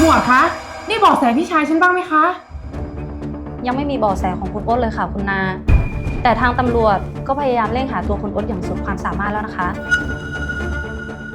หมวดคะ นี่บอกแสพี่ชายฉันบ้างไหมคะ ยังไม่มีเบาะแสของคุณโอ๊ตเลยค่ะคุณนา แต่ทางตำรวจก็พยายามเร่งหาตัวคุณโอ๊ตอย่างสุดความสามารถแล้วนะคะ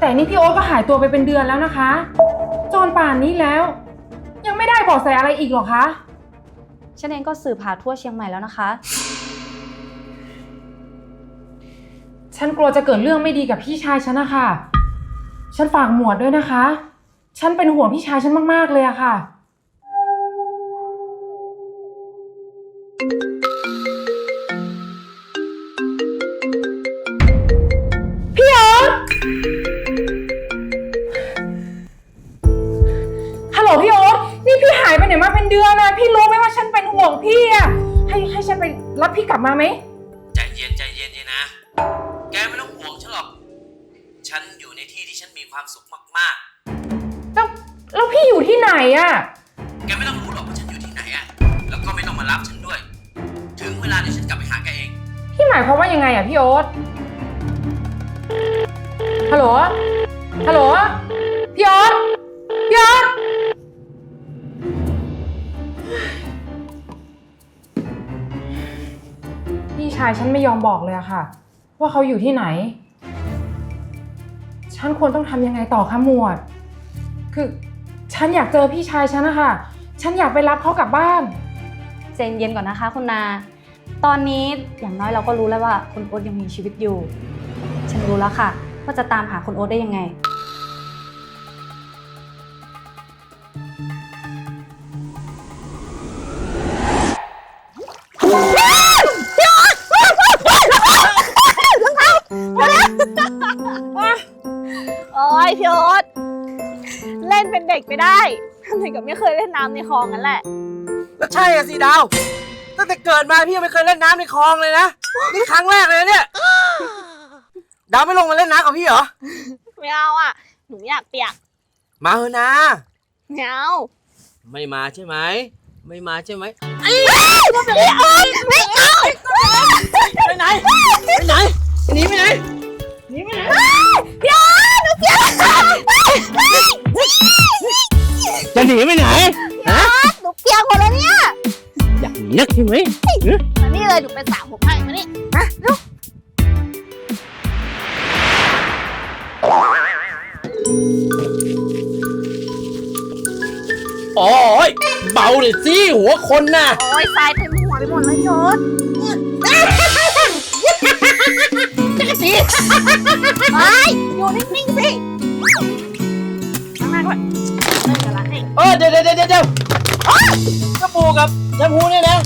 แต่นี่พี่โอ๊ตก็หายตัวไปเป็นเดือนแล้วนะคะ จนป่านนี้แล้ว ยังไม่ได้เบอกแสอะไรอีกเหรอคะ ฉันเองก็สืบหาทั่วเชียงใหม่แล้วนะคะ ฉันกลัวจะเกิดเรื่องไม่ดีกับพี่ชายฉันนะคะ ฉันฝากหมวดด้วยนะคะ ฉันเป็นห่วงพี่ชายฉันมาก ๆ เลยอะค่ะ พี่โอ๊ตฮัลโหลพี่โอ๊ตนี่พี่หายไปไหนมาเป็นเดือนนะพี่รู้ไหมว่าฉันเป็นห่วงพี่อะให้ให้ฉันไปรับพี่กลับมาไหม ใจเย็นใจเย็นเนี่ยนะ แกไม่ต้องห่วงฉันหรอก ฉันอยู่ในที่ที่ฉันมีความสุข พี่อยู่ที่ไหนอะๆแกไม่ต้องรู้หรอกว่าฉันอยู่ที่ไหนอะแล้วก็ไม่ต้องมารับฉันด้วย ถึงเวลาเดี๋ยวฉันกลับไปหาแกเอง พี่หมายความว่ายังไงอะพี่โอ๊ตฮัลโหล ฮัลโหล พี่โอ๊ตพี่โอ๊ตพี่ชายฉันไม่ยอมบอกเลยอะค่ะ ว่าเขาอยู่ที่ไหน ฉันควรต้องทำยังไงต่อคะหมวด คือ ฉันอยากเจอพี่ชายฉันนะคะฉันอยากไปรับเขากลับบ้าน เจนเย็นก่อนนะคะ คุณนา ตอนนี้อย่างน้อยเราก็รู้แล้วว่าคุณโอ๊ตยังมีชีวิตอยู่ ฉันรู้แล้วค่ะ ว่าจะตามหาคุณโอ๊ตได้ยังไง ด็กไปได้ทำไมกับไม่เคยเล่นน้ำในคลองนั่นแหละก็ใช่อะสิดาวตั้งแต่เกิดมาพี่ยังไม่เคยเล่นน้ำในคลองเลยนะนี่ครั้งแรกเลยนะเนี่ยดาวไม่ลงมาเล่นน้ำกับพี่เหรอไม่เอาอะ หนูไม่อยากเปียกมาเถอะนะ ไม่เอาไม่มาใช่ไหมไม่มาใช่ไหมไม่เอาไม่เอาไปไหนไปไหนหนีไปไหน ยากหนีนักใช่ไหมมานี่เลยหนูเป็นสาวผมให้มานี่มาลูกโอ้ยเบาเลยสิหัวคนน่ะ โอ้ยทรายเต็มหัวไปหมดเลยพี่โอ๊ตจักรจีไปอยู่นิ่งๆสินั่งๆด้วยเล่นกันละให้เออเดี๋ยวเดี๋ยวเดี๋ยวเดี๋ยวกระปูกับ แชมพูเนี่ยนะ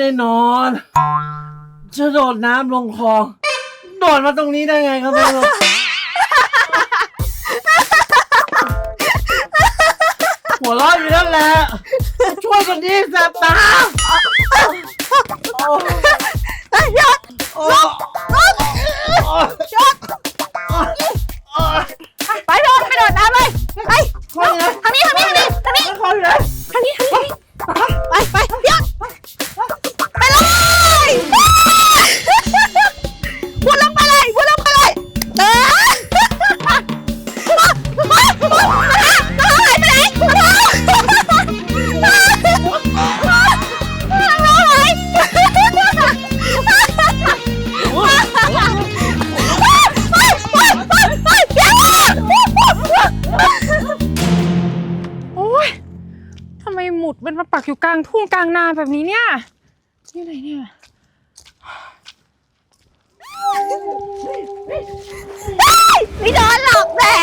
ไม่ได้นอนจะโดดน้ำลงคลอง โดดมาตรงนี้ได้ไงครับไม่รู้หัวเร้อนอยู่นั่นแหละ ช่วยกันดิแสบตาโอ้เฮ้ยยอดโอ้ ปักอยู่กลางทุ่งกลางนาแบบนี้เนี่ย นี่อะไรเนี่ย ไม่โดนหรอกแม่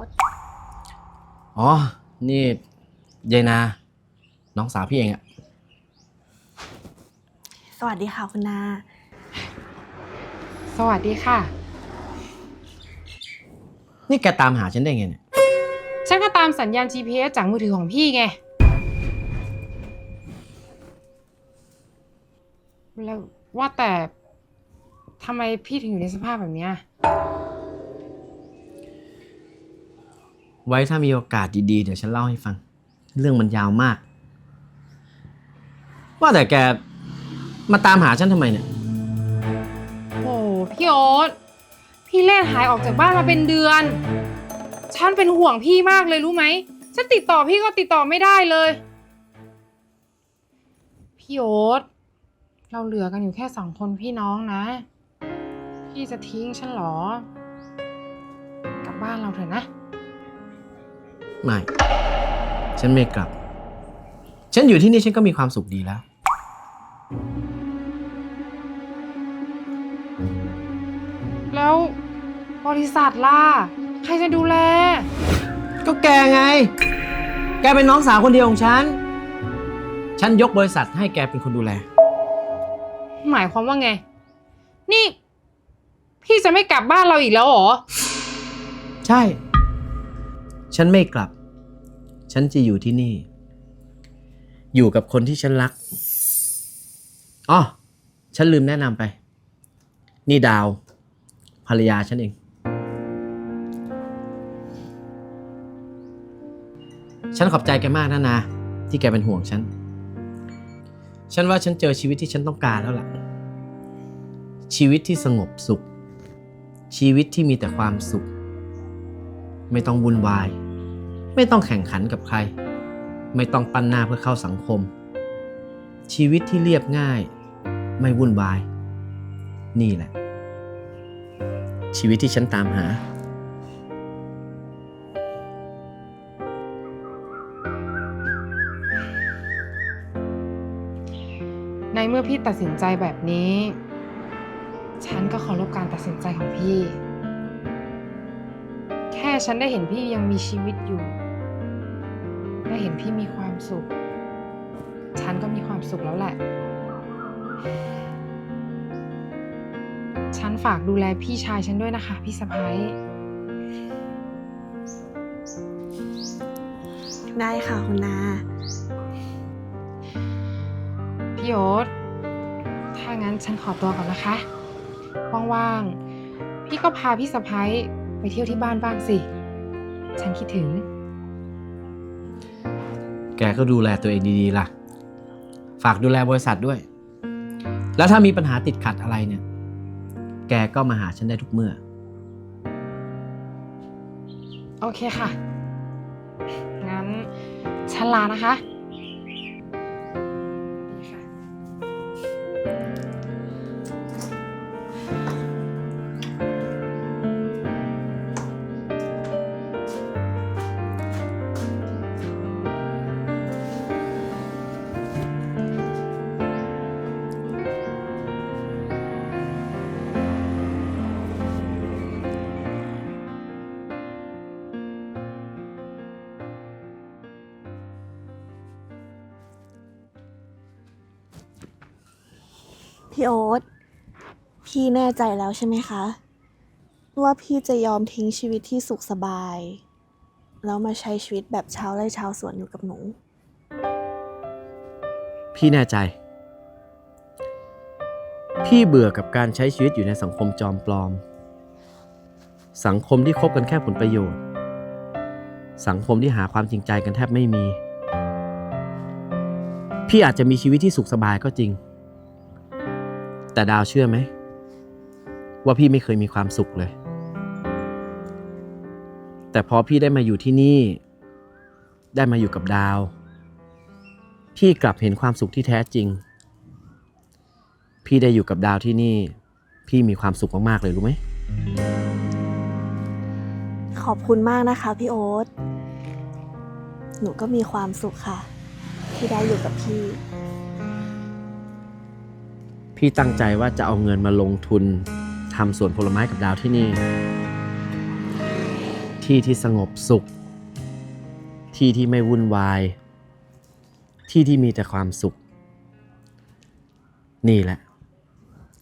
พี่โอ๊ตอ๋อ นี่ยายนา น้องสาวพี่เองอะสวัสดีค่ะคุณนา สวัสดีค่ะ นี่แกตามหาฉันได้ไงเนี่ยฉันก็ตามสัญญาณ GPS จากมือถือของพี่ไง แล้วว่าแต่ทำไมพี่ถึงอยู่ในสภาพแบบเนี้ย ไว้ถ้ามีโอกาสดีๆ เดี๋ยวฉันเล่าให้ฟัง เรื่องมันยาวมาก ว่าแต่แกมาตามหาฉันทำไมเนี่ย โอ้พี่โอ๊ตพี่เล่นหายออกจากบ้านมาเป็นเดือน ฉันเป็นห่วงพี่มากเลยรู้ไหมฉันติดต่อพี่ก็ติดต่อไม่ได้เลย พี่โอ๊ตเราเหลือกันอยู่แค่สองคนพี่น้องนะ พี่จะทิ้งฉันเหรอ กลับบ้านเราเถอะนะ ไม่ ฉันไม่กลับ ฉันอยู่ที่นี่ฉันก็มีความสุขดีแล้ว แล้วบริษัทล่ะ ใครจะดูแล ก็แกไง แกเป็นน้องสาวคนเดียวของฉัน ฉันยกบริษัทให้แกเป็นคนดูแล หมายความว่าไง นี่ พี่จะไม่กลับบ้านเราอีกแล้วเหรอ ใช่ ฉันไม่กลับ ฉันจะอยู่ที่นี่ อยู่กับคนที่ฉันรักอ๋อฉันลืมแนะนำไป นี่ดาว ภรรยาฉันเอง ฉันขอบใจแกมากนะนาที่แกเป็นห่วงฉัน ฉันว่าฉันเจอชีวิตที่ฉันต้องการแล้วล่ะ ชีวิตที่สงบสุข ชีวิตที่มีแต่ความสุข ไม่ต้องวุ่นวาย ไม่ต้องแข่งขันกับใคร ไม่ต้องปั้นหน้าเพื่อเข้าสังคม ชีวิตที่เรียบง่าย ไม่วุ่นวาย นี่แหละ ชีวิตที่ฉันตามหาในเมื่อพี่ตัดสินใจแบบนี้ ฉันก็เคารพการตัดสินใจของพี่ แค่ฉันได้เห็นพี่ยังมีชีวิตอยู่ ได้เห็นพี่มีความสุข ฉันก็มีความสุขแล้วแหละ ฉันฝากดูแลพี่ชายฉันด้วยนะคะ พี่สะพ้ายได้ค่ะคุณนา พี่โอ๊ตถ้างั้นฉันขอตัวก่อนนะคะ ว่างๆ พี่ก็พาพี่สะพ้าย ไปเที่ยวที่บ้านบ้างสิ ฉันคิดถึง แกก็ดูแลตัวเองดีๆล่ะ ฝากดูแลบริษัทด้วย แล้วถ้ามีปัญหาติดขัดอะไรเนี่ย แกก็มาหาฉันได้ทุกเมื่อ โอเคค่ะ งั้นฉันลานะคะ พี่โอ๊ต พี่แน่ใจแล้วใช่ไหมคะ ว่าพี่จะยอมทิ้งชีวิตที่สุขสบาย แล้วมาใช้ชีวิตแบบชาวไร่ชาวสวนอยู่กับหนู พี่แน่ใจ พี่เบื่อกับการใช้ชีวิตอยู่ในสังคมจอมปลอม สังคมที่คบกันแค่ผลประโยชน์ สังคมที่หาความจริงใจกันแทบไม่มี พี่อาจจะมีชีวิตที่สุขสบายก็จริง แต่ดาวเชื่อไหม ว่าพี่ไม่เคยมีความสุขเลย แต่พอพี่ได้มาอยู่ที่นี่ ได้มาอยู่กับดาว พี่กลับเห็นความสุขที่แท้จริง พี่ได้อยู่กับดาวที่นี่ พี่มีความสุขมาก ๆ เลยรู้ไหม ขอบคุณมากนะคะพี่โอ๊ต หนูก็มีความสุขค่ะ ที่ได้อยู่กับพี่ พี่ตั้งใจว่าจะเอาเงินมาลงทุนทำสวนผลไม้กับดาวที่นี่ที่ ที่ที่สงบสุข ที่ที่ไม่วุ่นวาย ที่ที่มีแต่ความสุข นี่แหละ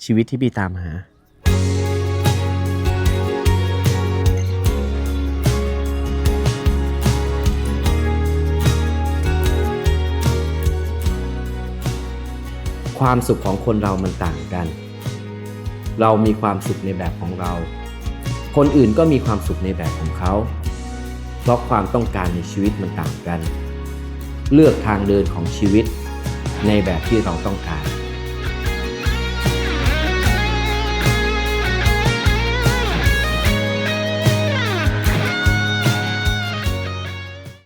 ชีวิตที่พี่ตามหา ความสุขของคนเรามันต่างกัน เรามีความสุขในแบบของเรา คนอื่นก็มีความสุขในแบบของเขา เพราะความต้องการในชีวิตมันต่างกัน เลือกทางเดินของชีวิตในแบบที่เราต้องการ